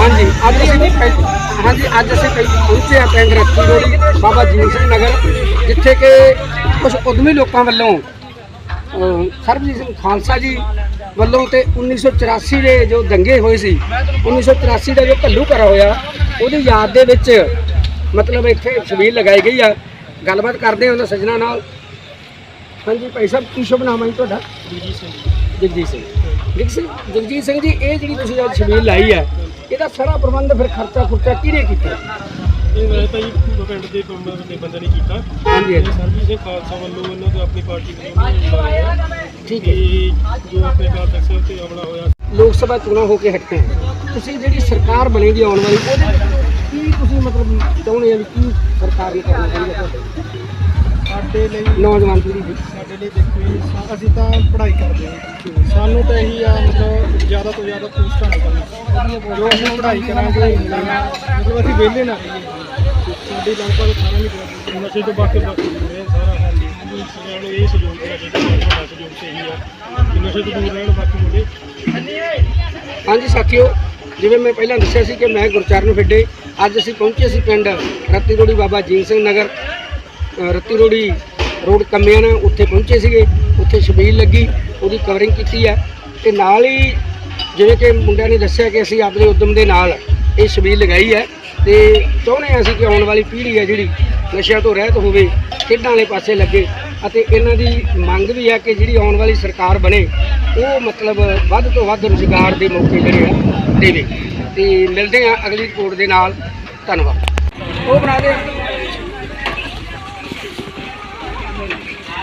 ਹਾਂਜੀ ਅੱਜ ਅਸੀਂ ਪਹਿ- ਹਾਂਜੀ ਅੱਜ ਅਸੀਂ ਪਹਿ- ਪਹੁੰਚੇ ਹਾਂ ਪਿੰਡ ਰੱਤੀ ਰੋੜੀ ਬਾਬਾ ਜੀਵਨ ਸਿੰਘ ਨਗਰ ਜਿੱਥੇ ਕਿ ਕੁਝ ਉਦਮੀ ਲੋਕਾਂ ਵੱਲੋਂ ਅਹ, ਸਰਬਜੀਤ ਸਿੰਘ ਖਾਲਸਾ ਜੀ ਵੱਲੋਂ ਤੇ 1984 ਦੇ ਜੋ ਦੰਗੇ ਹੋਏ ਸੀ 1984 ਦਾ ਜੋ ਘੱਲੂ ਘਰਾ ਹੋਇਆ ਉਹਦੀ ਯਾਦ ਦੇ ਵਿੱਚ ਮਤਲਬ ਇੱਥੇ ਛਬੀਲ ਲਗਾਈ ਗਈ ਆ। ਗੱਲਬਾਤ ਕਰਦੇ ਹਾਂ ਉਹਨਾਂ ਸੱਜਣਾ ਨਾਲ। ਹਾਂਜੀ ਭਾਈ ਸਾਹਿਬ ਕੀ ਸ਼ੁਭ ਨਾਮ ਹੈ ਜੀ ਤੁਹਾਡਾ? ਜਗਜੀਤ ਸਿੰਘ। ਜਗਜੀਤ ਸਿੰਘ ਜਗਜੀਤ ਸਿੰਘ ਜੀ ਇਹ ਜਿਹੜੀ ਤੁਸੀਂ ਅੱਜ ਛਬੀਲ ਲਾਈ ਹੈ ਇਹਦਾ ਸਾਰਾ ਪ੍ਰਬੰਧ ਫਿਰ ਖਰਚਾ ਖੁਰਚਾ ਕਿਹਨੇ ਕੀਤਾ? ਇਹ ਮੈਂ ਤਾਂ ਜੀ ਪਿੰਡ ਦੇ ਮੈਂਬਰ ਦੇ ਬੰਦੇ ਨੇ ਕੀਤਾ। ਹਾਂਜੀ ਇਹ ਹਾਂਜੀ ਸਰਬਜੀਤ ਸਿੰਘ ਖਾਲਸਾ ਵੱਲੋਂ ਇਹਨਾਂ ਤੋਂ ਆਪਣੀ ਪਾਰਟੀ ਵੱਲੋਂ ਉਹਨਾਂ ਨੂੰ ਬੁਲਾਇਆ ਠੀਕ ਹੈ। ਕਿ ਜੋ ਆਪਣੇ ਕਾਲ ਤੱਕ ਤੇ ਹਮਲਾ ਹੋਇਆ ਲੋਕ ਸਭਾ ਚੋਣਾਂ ਹੋ ਕੇ ਹਟੇ ਹੈ। ਤੁਸੀਂ ਜਿਹੜੀ ਸਰਕਾਰ ਬਣੇਗੀ ਆਉਣ ਵਾਲੀ ਉਹਦੇ ਕੀ ਤੁਸੀਂ ਮਤਲਬ ਚਾਹੁੰਦੇ ਵੀ ਕੀ ਸਰਕਾਰ ਨੇ ਕਰਨਾ ਚਾਹੀਦਾ ਤੁਹਾਡੇ? ਸਾਡੇ ਲਈ ਨੌਜਵਾਨ ਪੀੜ੍ਹੀ ਦੀ। ਸਾਡੇ ਲਈ ਦੇਖੋ ਜੀ, ਸਾ- ਅਸੀਂ ਤਾਂ ਪੜ੍ਹਾਈ ਕਰਦੇ ਹਾਂ ਸਾਨੂੰ ਤਾਂ ਇਹੀ ਆ ਮਤਲਬ ਜ਼ਿਆਦਾ ਤੋਂ ਜ਼ਿਆਦਾ ਪੋਸਟਾਂ ਨਿਕਲਣ ਜੋ ਅਸੀਂ ਪੜ੍ਹਾਈ ਕਰਾਂਗੇ ਮਤਲਬ ਅਸੀਂ ਵਿਹਲੇ ਨਾ ਰਹੀਏ। ਸਾਡੀ ਲਗਭਗ ਸਾਰਾ ਨਹੀਂ ਨਸ਼ੇ ਤੋਂ ਬਾਕੀ ਬਾਕੀ ਸਾਰਾ ਹਾਂਜੀ ਸਾਰਿਆਂ ਨੂੰ ਇਹ ਸਹਿਯੋਗ ਚਾਹੀਦਾ ਸਾਡਾ ਸਹਿਯੋਗ ਤੇ ਇਹੀ ਆ ਕਿ ਨਸ਼ੇ ਤੋਂ ਦੂਰ ਰਹਿਣ ਬਾਕੀ ਮੁੰਡੇ। ਹਾਂਜੀ ਸਾਥੀਓ ਜਿਵੇਂ ਮੈਂ ਪਹਿਲਾਂ ਦੱਸਿਆ ਸੀ ਕਿ ਮੈਂ ਗੁਰਚਰਨ ਫਿੱਡੇ ਅੱਜ ਅਸੀਂ ਪਹੁੰਚੇ ਸੀ ਪਿੰਡ ਰੱਤੀ ਰੋੜੀ ਬਾਬਾ ਜੀਨ ਸਿੰਘ ਨਗਰ। ਰੱਤੀ ਰੋੜੀ ਰੋਡ ਕੰਮਿਆਂ ਨੇ ਉੱਥੇ ਪਹੁੰਚੇ ਸੀਗੇ, ਉੱਥੇ ਛਬੀਲ ਲੱਗੀ, ਉਹਦੀ ਕਵਰਿੰਗ ਕੀਤੀ ਹੈ। ਤੇ ਨਾਲ ਹੀ ਜਿਵੇਂ ਕਿ ਮੁੰਡਿਆਂ ਨੇ ਦੱਸਿਆ ਕਿ ਅਸੀਂ ਆਪਣੇ ਉਦਮ ਦੇ ਨਾਲ ਇਹ ਛਬੀਲ ਲਗਾਈ ਹੈ ਤੇ ਚਾਹੁੰਦੇ ਹਾਂ ਅਸੀਂ ਕਿ ਆਉਣ ਵਾਲੀ ਪੀੜ੍ਹੀ ਹੈ ਜਿਹੜੀ ਨਸ਼ਿਆਂ ਤੋਂ ਰਹਿਤ ਹੋਵੇ, ਖੇਡਾਂ ਵਾਲੇ ਪਾਸੇ ਲੱਗੇ ਅਤੇ ਇਹਨਾਂ ਦੀ ਮੰਗ ਵੀ ਹੈ ਕਿ ਜਿਹੜੀ ਆਉਣ ਵਾਲੀ ਸਰਕਾਰ ਬਣੇ, ਉਹ ਮਤਲਬ ਵੱਧ ਤੋਂ ਵੱਧ ਰੁਜ਼ਗਾਰ ਦੇ ਮੌਕੇ ਜਿਹੜੇ ਆ, ਦੇਵੇ। ਤੇ ਮਿਲਦੇ ਆ ਅਗਲੀ ਰਿਪੋਰਟ ਦੇ ਨਾਲ। ਧੰਨਵਾਦ। ਉਹ ਬਣਾ ਦੇ।